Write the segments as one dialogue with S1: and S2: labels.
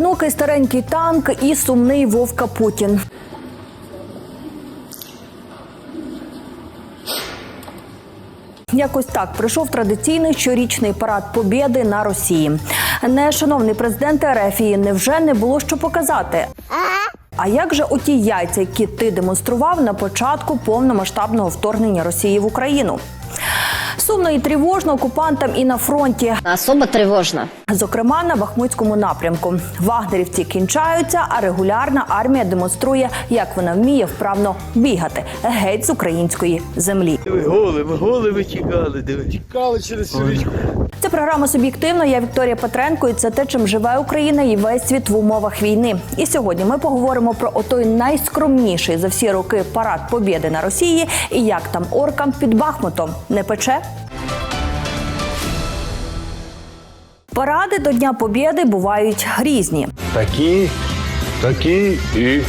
S1: Одинокий старенький танк і сумний Вовка Путін. Якось так пройшов традиційний щорічний парад Побєди на Росії. Не шановний президент Ерефії, невже не було що показати? А як же оті яйця, які ти демонстрував на початку повномасштабного вторгнення Росії в Україну? Сумно і тривожно окупантам і на фронті.
S2: Особо тревожно.
S1: Зокрема, на Бахмутському напрямку вагнерівці кінчаються, а регулярна армія демонструє, як вона вміє вправно бігати геть з української землі.
S3: Диви, голови, голови тікали, диви.
S4: Тікали через цю річку.
S1: Це програма суб'єктивно. Я Вікторія Петренко. І це те, чим живе Україна і весь світ в умовах війни. І сьогодні ми поговоримо про отой найскромніший за всі роки парад Побєди на Росії і як там оркам під Бахмутом не пече. Паради до Дня Побєди бувають різні.
S5: Такі, такі і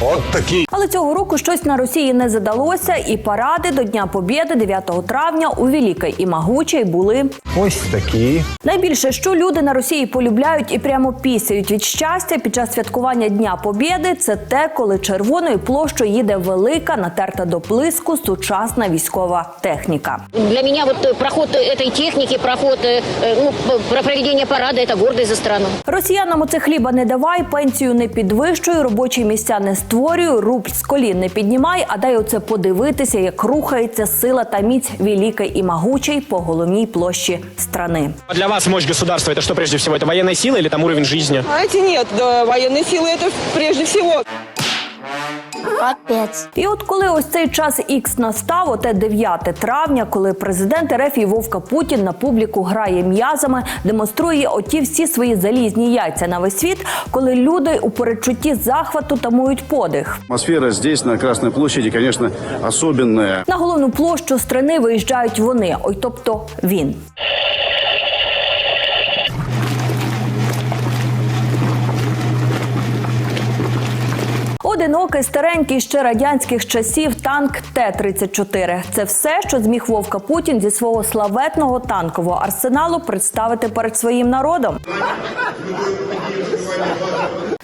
S5: от такі.
S1: Але цього року щось на Росії не задалося, і паради до Дня Побєди 9 травня у Великій і Магучій були
S5: Ось такі.
S1: Найбільше, що люди на Росії полюбляють і прямо пісяють від щастя під час святкування Дня Побєди, це те, коли червоною площою їде велика, натерта до блиску сучасна військова техніка.
S2: Для меня вот э, проход этой техники, проход, э, э, ну, п- про проведение парада – это гордость за страну.
S1: Росіянам оце хліба не давай, пенсію не підвищуй, робочі місця не створюй, рубль з колін не піднімай, а дай оце подивитися, як рухається сила та міць великої і могучої по головній площі страни.
S6: А Для вас мощь государства это что прежде всего? Это военная сила или там уровень жизни?
S7: Знаете, нет, да, военные силы это прежде всего.
S1: І от коли ось цей час ікс настав, оте 9 травня, коли президент РФ і Вовка Путін на публіку грає м'язами, демонструє оті всі свої залізні яйця на весь світ, коли люди у передчутті захвату тамують подих.
S8: Атмосфера здесь, на Красной площади, конечно, особенная.
S1: На головну площу страни виїжджають вони, ой, тобто він. Одинокий, старенький ще радянських часів танк Т-34. Це все, що зміг Вовка Путін зі свого славетного танкового арсеналу представити перед своїм народом.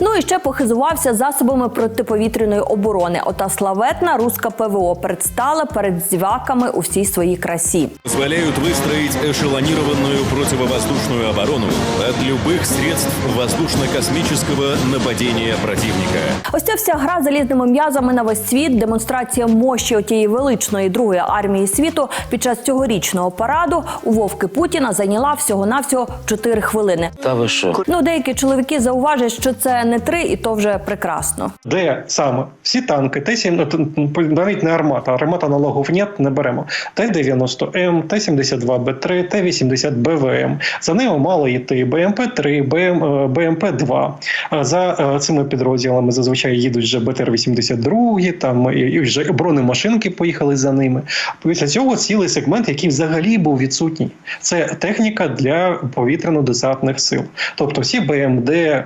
S1: Ну і ще похизувався засобами протиповітряної оборони. Ота славетна руська ПВО предстала перед зіваками у всій своїй красі.
S9: позволяют выстроить эшелонированную противовоздушную оборону от любых средств воздушно-космического нападения противника.
S1: Ось ця вся гра залізними м'язами на весь світ, демонстрація мощі отієї величної другої армії світу під час цьогорічного параду у Вовки Путіна зайняла всього навсього 4 хвилини.
S3: Та ви що?
S1: Ну деякі чоловіки зауважать, що це не три, і то вже прекрасно.
S4: Де саме всі танки, Т-7, ну, навіть не армата, армата налогів нет, не беремо. Т-90М, Т-72Б3, Т-80БВМ. За ними мало йти БМП-3, БМ, е, БМП-2. Е, За е, цими підрозділами зазвичай їдуть вже БТР-82, там і, вже бронемашинки поїхали за ними. Після цього цілий сегмент, який взагалі був відсутній. Це техніка для повітряно-десантних сил. Тобто всі БМД, е,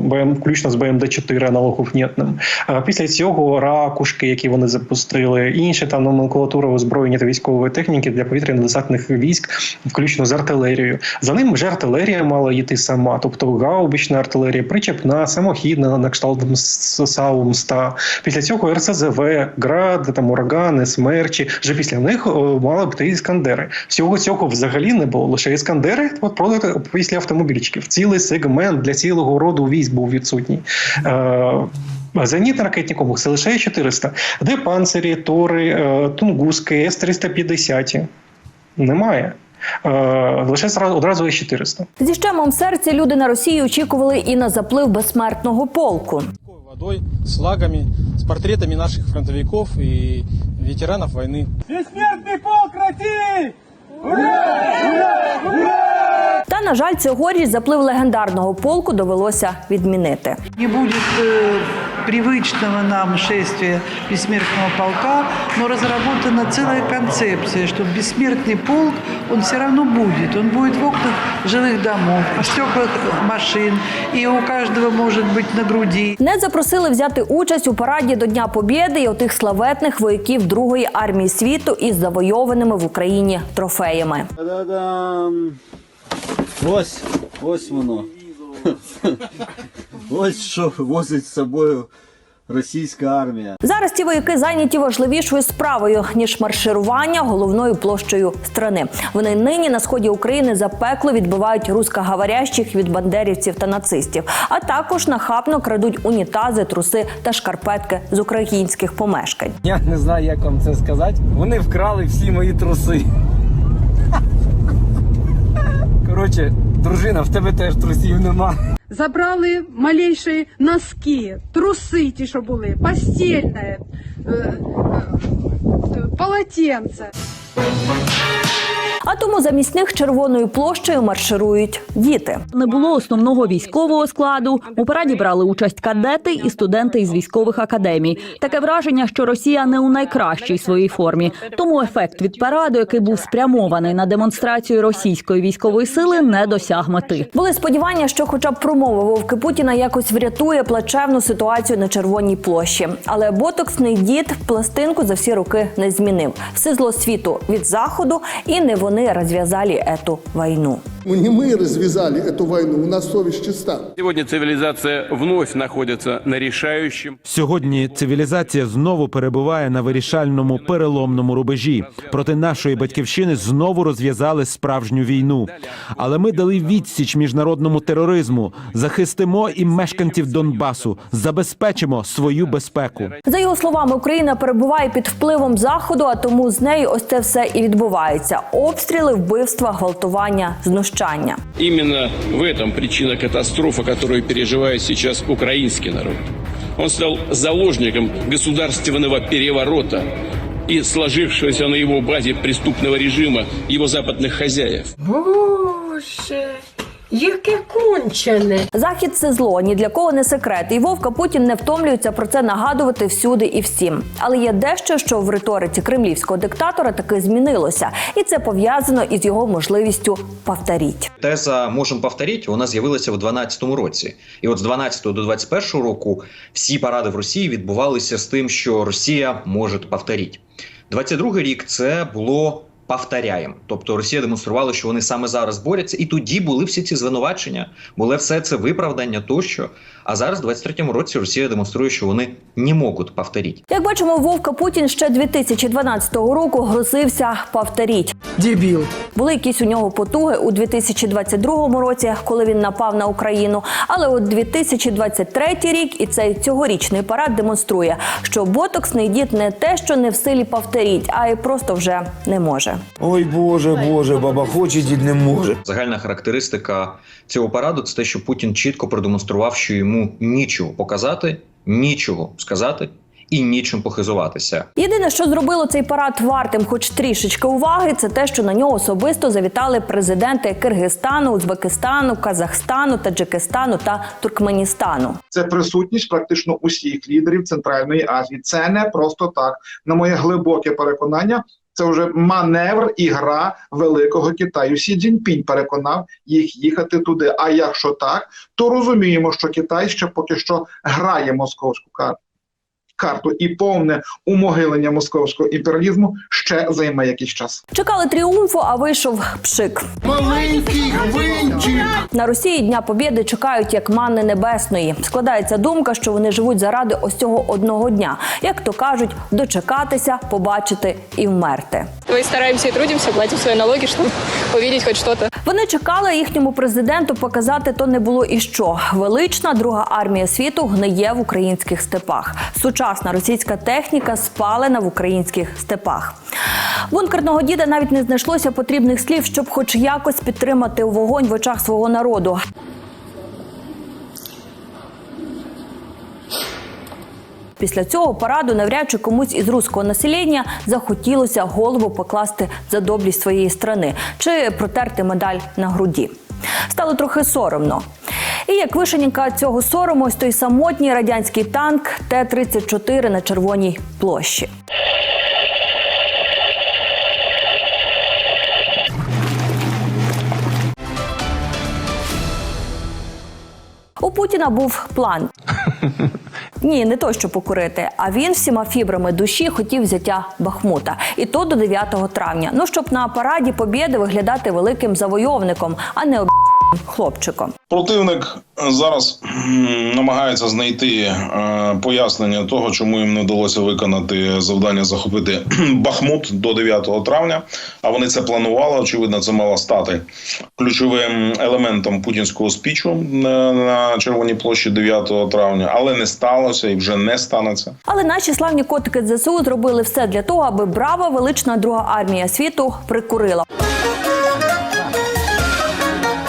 S4: БМ, включно з БМД-4 аналогофнітним. Е, Після цього ракушки, які вони запустили, інші там номенклатура озброєння та військової техніки для повітряно-десантних військ, включно з артилерією. За ним вже артилерія мала йти сама, тобто гаубична артилерія, причепна, самохідна на кшталт САУМ-100. Після цього РСЗВ, ГРАД, там урагани, смерчі. Вже після них мали б йти іскандери. Всього цього взагалі не було. Лише іскандери от продати після автомобільчиків. Цілий сегмент для цілого роду військ був відсутній. Е, Зенітний ракетні комплекси лише 400. Де панцирі, тори, е, тунгуски, С-350? Немає. Е, Лише одразу С-400.
S1: Зі щемом серці люди на Росії очікували і на заплив безсмертного полку.
S10: водой, с флагами, с портретами наших фронтовиков и ветеранов войны.
S1: Та на жаль, цьогоріч заплив легендарного полку довелося відмінити.
S11: Не будет э, привычного нам шествия бессмертного полка, но разработана целая концепция, что бессмертный полк, он все равно будет. Он будет в окнах жилых домов, в стеклах машин, и у каждого может быть на груди.
S1: Не запросили взяти участь у параді до Дня Побєди і отих славетних вояків Другої армії світу із завойованими в Україні трофеями.
S3: Та-дам! Ось, ось воно.
S12: Ось що возить з собою російська армія.
S1: Зараз ті вояки зайняті важливішою справою ніж марширування головною площею страни. Вони нині на сході України запекло відбивають рускоговорящих від бандерівців та нацистів, а також нахабно крадуть унітази, труси та шкарпетки з українських помешкань.
S10: Я не знаю, як вам це сказати. Вони вкрали всі мої труси. Коротше, дружина, в тебе теж трусів нема.
S7: Забрали малейшие носки, труси ті, що були, постельне, полотенце.
S1: А тому замість них червоною площею марширують діти.
S13: Не було основного військового складу. У параді брали участь кадети і студенти із військових академій. Таке враження, що Росія не у найкращій своїй формі. Тому ефект від параду, який був спрямований на демонстрацію російської військової сили, не досяг мети.
S1: Були сподівання, що, хоча б промова Вовки Путіна якось врятує плачевну ситуацію на червоній площі. Але ботоксний дід пластинку за всі роки не змінив. Все зло світу від заходу, і не вони розв'язали ету війну.
S12: Не ми розв'язали цю війну, у нас совість чиста.
S3: Сьогодні цивілізація вновь знаходиться на рішаючому.
S9: Сьогодні цивілізація знову перебуває на вирішальному переломному рубежі. Проти нашої батьківщини знову розв'язали справжню війну. Але ми дали відсіч міжнародному тероризму, захистимо і мешканців Донбасу, забезпечимо свою безпеку.
S1: За його словами, Україна перебуває під впливом заходу, а тому з нею ось це все і відбувається: обстріли, вбивства, гвалтування, знущання.
S3: Именно в этом причина катастрофы, которую переживает сейчас украинский народ. Он стал заложником государственного переворота и сложившегося на его базе преступного режима его западных хозяев.
S7: Боже, яке кончене.
S1: Захід це зло, ні для кого не секрет. І Вовка Путін не втомлюється про це нагадувати всюди і всім. Але є дещо, що в риториці кремлівського диктатора таки змінилося, і це пов'язано із його можливістю повторіть.
S14: Теза можемо повторити, вона з'явилася в 12 році. І от з 12 до 21 року всі паради в Росії відбувалися з тим, що Росія може повторити. 22 рік це було повторяємо. Тобто Росія демонструвала, що вони саме зараз борються, і тоді були всі ці звинувачення, було все це виправдання тощо. А зараз, в 23-му році, Росія демонструє, що вони не можуть повторити.
S1: Як бачимо, Вовка Путін ще 2012 року грозився повторіть.
S10: Дебіл.
S1: Були якісь у нього потуги у 2022 році, коли він напав на Україну. Але от 2023 рік і цей цьогорічний парад демонструє, що ботоксний дід не те, що не в силі повторіть, а й просто вже не може.
S12: Ой Боже, Боже, баба хоче, дід не може.
S14: Загальна характеристика цього параду це те, що Путін чітко продемонстрував, що йому нічого показати, нічого сказати і нічим похизуватися.
S1: Єдине, що зробило цей парад вартим, хоч трішечки уваги, це те, що на нього особисто завітали президенти Киргизстану, Узбекистану, Казахстану, Таджикистану та Туркменістану.
S12: Це присутність практично усіх лідерів Центральної Азії. Це не просто так. На моє глибоке переконання, це вже маневр і гра великого Китаю. Сі Цзіньпінь переконав їх їхати туди. А якщо так, то розуміємо, що Китай ще поки що грає московську карту. Карту і повне умогилення московського імперіалізму ще займе якийсь час.
S1: Чекали тріумфу, а вийшов пшик.
S12: Маленький гвинтик!
S1: На Росії Дня Побєди чекають як манни небесної. Складається думка, що вони живуть заради ось цього одного дня, як то кажуть, дочекатися, побачити і вмерти.
S7: Мы стараемся и трудимся, платим свои налоги, чтобы увидеть хоть что-то.
S1: Вони чекали їхньому президенту показати то не було і що. Велична друга армія світу гниє в українських степах. Сучасна російська техніка спалена в українських степах. Бункерного діда навіть не знайшлося потрібних слів, щоб хоч якось підтримати вогонь в очах свого народу. Після цього параду навряд чи комусь із руського населення захотілося голову покласти за доблість своєї страни чи протерти медаль на груді. Стало трохи соромно. І як вишенька цього сорому, ось той самотній радянський танк Т-34 на червоній площі. У Путіна був план. Ні, не той, що покурити. А він всіма фібрами душі хотів взяття Бахмута. І то до 9 травня. Ну щоб на параді Побєди виглядати великим завойовником, а не об хлопчиком.
S8: Противник зараз намагається знайти е, пояснення того, чому їм не вдалося виконати завдання захопити Бахмут до 9 травня. А вони це планували. Очевидно, це мало стати ключовим елементом путінського спічу е, на Червоній площі 9 травня, але не сталося і вже не станеться.
S1: Але наші славні котики ЗСУ зробили все для того, аби брава велична друга армія світу прикурила.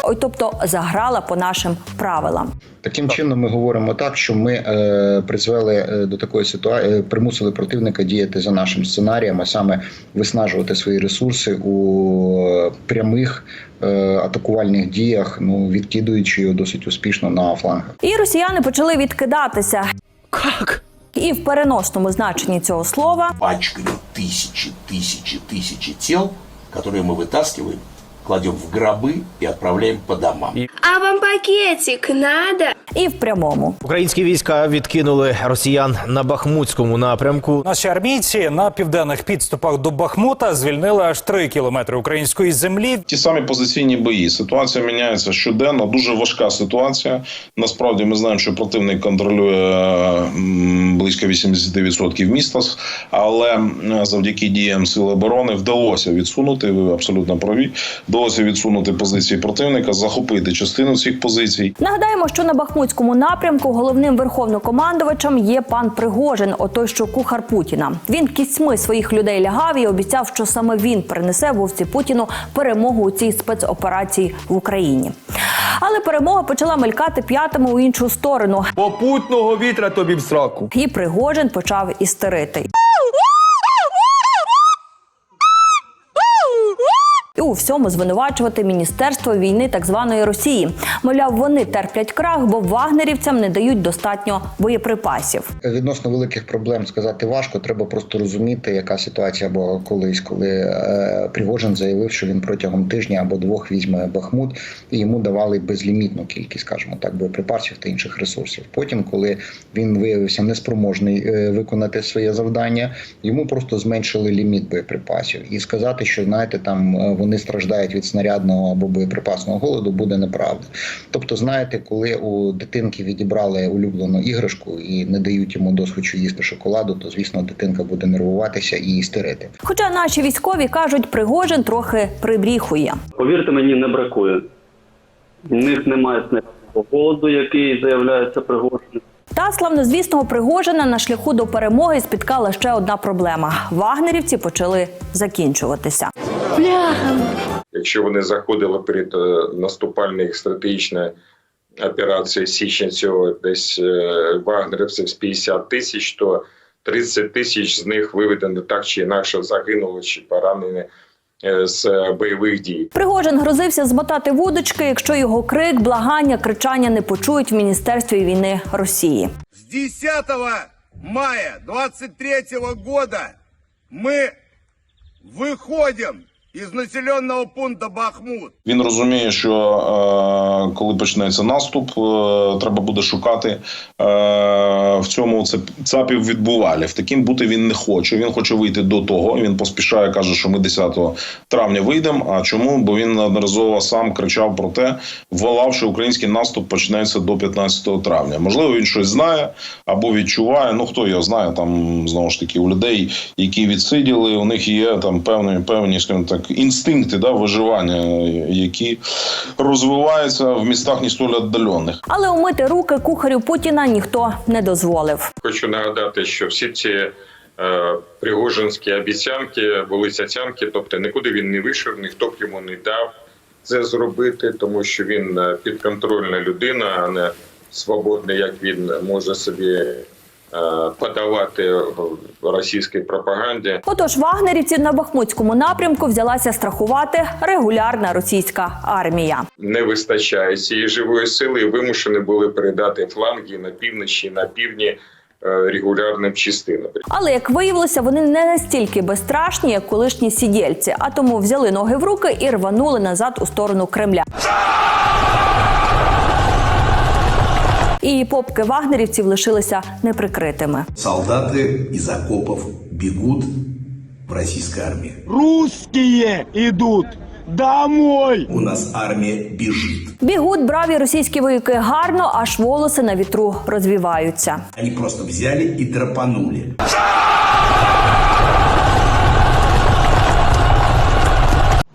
S1: Ой, тобто заграла по нашим правилам.
S15: Таким чином, ми говоримо так, що ми е, призвели е, до такої ситуації, примусили противника діяти за нашим сценарієм, а саме виснажувати свої ресурси у е, прямих е, атакувальних діях, ну відкидуючи його досить успішно на флангах.
S1: І росіяни почали відкидатися.
S6: Как?
S1: І в переносному значенні цього слова
S16: пачками тысячи, тысячи, тысячи тел, которые мы вытаскиваем, кладем в гробы и отправляем по домам.
S17: А вам пакетик надо?
S1: і в прямому.
S6: Українські війська відкинули росіян на Бахмутському напрямку.
S18: Наші армійці на південних підступах до Бахмута звільнили аж 3 кілометри української землі.
S8: Ті самі позиційні бої. Ситуація міняється щоденно. Дуже важка ситуація. Насправді ми знаємо, що противник контролює близько 80% міста, але завдяки діям сил оборони вдалося відсунути. Ви абсолютно праві. Вдалося відсунути позиції противника, захопити частину цих позицій.
S1: Нагадаємо, що на Бахмутському напрямку головним верховнокомандувачем є пан Пригожин, отой, що кухар Путіна. Він кісьми своїх людей лягав і обіцяв, що саме він принесе вовці Путіну перемогу у цій спецоперації в Україні. Але перемога почала мелькати п'ятами у іншу сторону.
S5: Попутного вітра тобі в сраку.
S1: І Пригожин почав істерити. У всьому звинувачувати міністерство війни так званої Росії. Мовляв, вони терплять крах, бо вагнерівцям не дають достатньо боєприпасів.
S15: Відносно великих проблем сказати важко. Треба просто розуміти, яка ситуація була колись, коли е, Пригожин заявив, що він протягом тижня або двох візьме Бахмут, і йому давали безлімітну кількість, скажімо так, боєприпасів та інших ресурсів. Потім, коли він виявився неспроможний е, виконати своє завдання, йому просто зменшили ліміт боєприпасів. І сказати, що знаєте, там е, вони страждають від снарядного або боєприпасного голоду, буде неправда. Тобто, знаєте, коли у дитинки відібрали улюблену іграшку і не дають йому досхочу їсти шоколаду, то звісно дитинка буде нервуватися і істерити.
S1: Хоча наші військові кажуть, Пригожин трохи прибріхує.
S19: Повірте мені, не бракує. В них немає снежного голоду, який заявляється Пригожин.
S1: Та славнозвісного Пригожина на шляху до перемоги спіткала ще одна проблема: вагнерівці почали закінчуватися.
S20: Якщо вони заходили перед е, наступальною стратегічною операцією січня цього десь е, вагнерівців з 50 тисяч, то 30 тисяч з них виведені так чи інакше загинули чи поранені з бойових дій.
S1: Пригожин грозився змотати вудочки, якщо його крик, благання, кричання не почують в міністерстві війни Росії.
S21: З 10 мая 23 года ми выходим из населенного пункта Бахмут.
S8: Він розуміє, що е, коли почнеться наступ, е, треба буде шукати е, в цьому це цапів відбувалів. Таким бути він не хоче. Він хоче вийти до того. Він поспішає, каже, що ми 10 травня вийдемо. А чому? Бо він неодноразово сам кричав про те, волав, що український наступ почнеться до 15 травня. Можливо, він щось знає або відчуває. Ну хто його знає, там знову ж таки у людей, які відсиділи, у них є там певні певні, скажімо так, інстинкти да, виживання, які розвиваються в містах не столь віддалених.
S1: Але умити руки кухарю Путіна ніхто не дозволив.
S20: Хочу нагадати, що всі ці е, пригожинські обіцянки були цяцянки, тобто нікуди він не вийшов, ніхто б йому не дав це зробити, тому що він е, підконтрольна людина, а не свободний, як він може собі подавати в російській пропаганді.
S1: Отож, вагнерівців на Бахмутському напрямку взялася страхувати регулярна російська армія.
S20: Не вистачає цієї живої сили, і вимушені були передати фланги на півночі, на півдні е, регулярним частинам.
S1: Але як виявилося, вони не настільки безстрашні, як колишні сідільці, а тому взяли ноги в руки і рванули назад у сторону Кремля. І попки вагнерівців лишилися неприкритими.
S16: Солдати із окопів бігуть в российской армии.
S5: Руські йдуть!
S16: домой! У нас армія біжить.
S1: Бігуть браві російські вояки гарно, аж волоси на вітру розвіваються.
S16: Вони просто взяли і драпанули.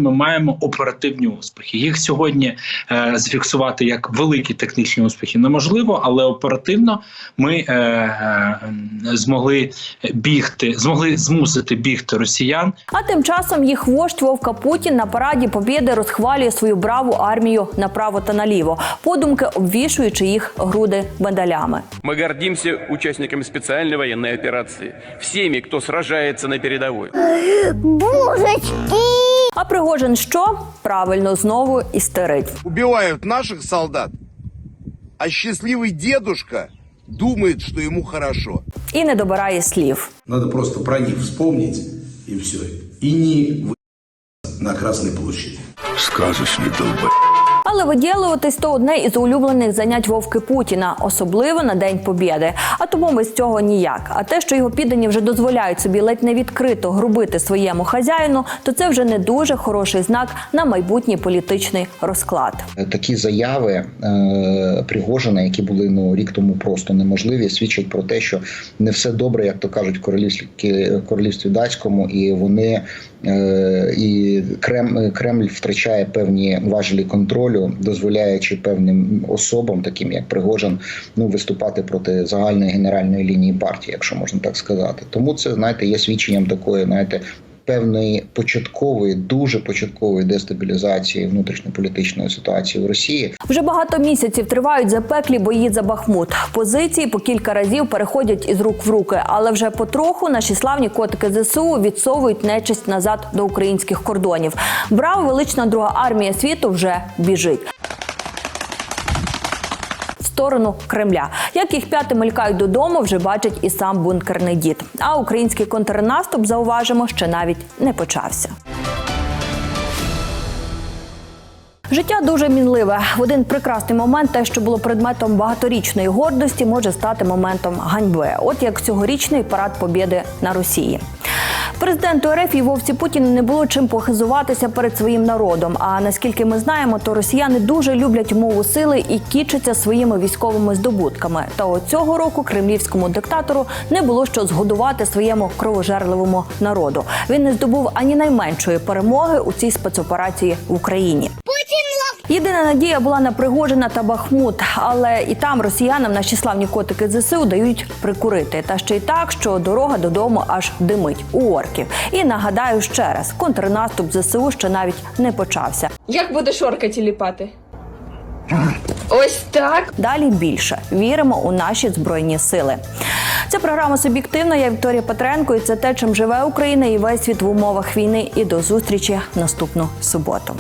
S22: Ми маємо оперативні успіхи. Їх сьогодні е, зафіксувати як великі технічні успіхи неможливо, але оперативно ми е, е, змогли бігти, змогли змусити бігти росіян.
S1: А тим часом їх вождь Вовка Путін на параді Побєди розхвалює свою браву армію направо та наліво, подумки обвішуючи їх груди медалями.
S3: Мы гордимся участниками специальной военной операции, всеми, кто сражается на передовой.
S1: А Пригожин що? Правильно, знову істерить.
S21: Убивают наших солдат, а счастливый дедушка думает, что ему хорошо.
S1: І не добирає слів.
S16: Надо просто про них вспомнить, и все. И не вы на Красной площади. Сказочный долбай.
S1: Але виділуватись то одне із улюблених занять Вовки Путіна, особливо на День Побєди. А тому без цього ніяк. А те, що його піддані вже дозволяють собі ледь не відкрито грубити своєму хазяїну, то це вже не дуже хороший знак на майбутній політичний розклад.
S15: Такі заяви е, Пригожина, які були ну рік тому просто неможливі, свідчать про те, що не все добре, як то кажуть, в королівські королівстві датському, і вони е, і Крем, Кремль втрачає певні важелі контролю, дозволяючи певним особам, таким як Пригожин, ну виступати проти загальної генеральної лінії партії, якщо можна так сказати. Тому це знаєте є свідченням такої, знаєте. Певної початкової, дуже початкової дестабілізації внутрішньополітичної ситуації в Росії
S1: Вже багато місяців тривають запеклі бої за Бахмут. Позиції по кілька разів переходять із рук в руки, але вже потроху наші славні котики ЗСУ відсовують нечисть назад до українських кордонів. Брав велична друга армія світу вже біжить. Сторону Кремля. Як їх п'яти мелькають додому, вже бачить і сам бункерний дід. А український контрнаступ, зауважимо, ще навіть не почався. Життя дуже мінливе. В один прекрасний момент те, що було предметом багаторічної гордості, може стати моментом ганьби. От як цьогорічний парад побєди на Росії. Президенту РФ і Вовці Путіну не було чим похизуватися перед своїм народом. А наскільки ми знаємо, то росіяни дуже люблять мову сили і кічаться своїми військовими здобутками. Та от цього року кремлівському диктатору не було що згодувати своєму кровожерливому народу. Він не здобув ані найменшої перемоги у цій спецоперації в Україні. Єдина надія була на Пригожина та Бахмут, але і там росіянам наші славні котики ЗСУ дають прикурити. Та ще й так, що дорога додому аж димить у орків. І нагадаю ще раз: контрнаступ ЗСУ ще навіть не почався.
S17: Як будеш орка тіліпати? Ось так.
S1: Далі більше віримо у наші збройні сили. Це програма суб'єктивна. Я Вікторія Петренко. І це те, чим живе Україна і весь світ в умовах війни. І до зустрічі наступну суботу.